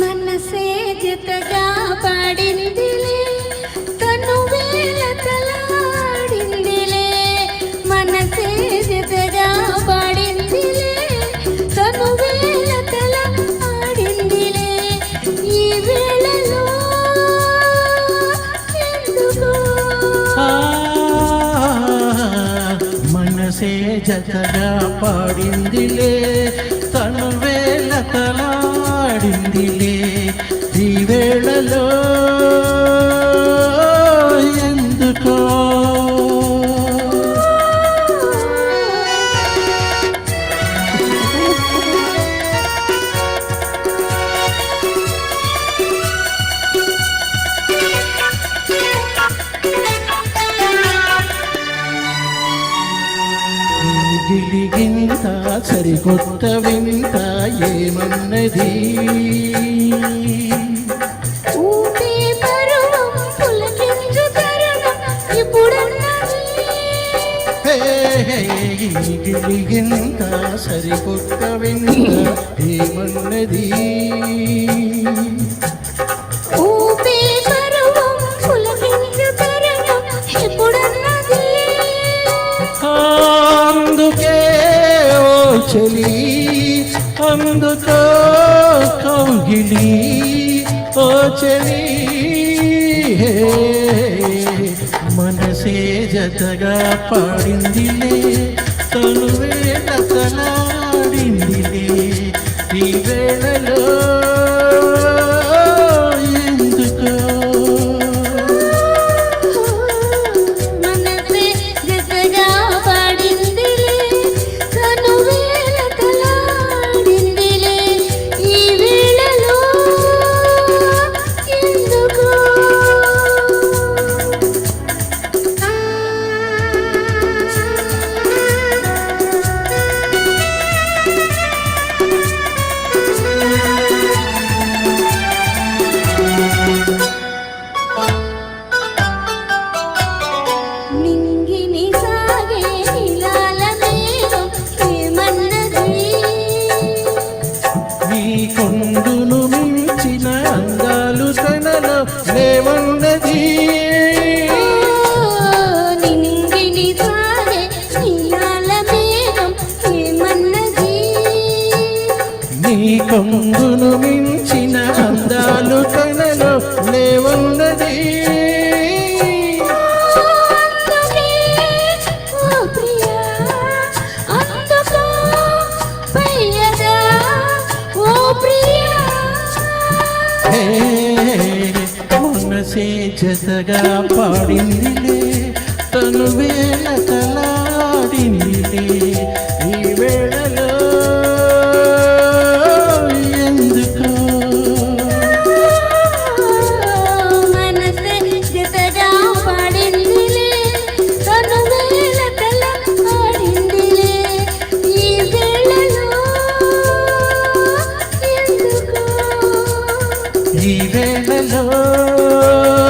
మనసే జతగా పాడింది. మనసే జతగా పాడిందిలే తను వేల తలాడిందిలే. ఈ గిలిగింత సరికొత్త వింత ఏమన్నది? గిలిగింత సరికొత్త వింత ఏమన్నది? చెలి అందుకో కౌగిలి ఓ చెలి హే, మనసే జతగా పాడిందిలే తను వేళ తలాడిందిలే ఈ వేళలో నీ కొండును మించిన అందాలు తనలో లేవన్నది. మనసే జతగా పాడిందిలే తను వేళ తలాడిందిలే জীবে হলো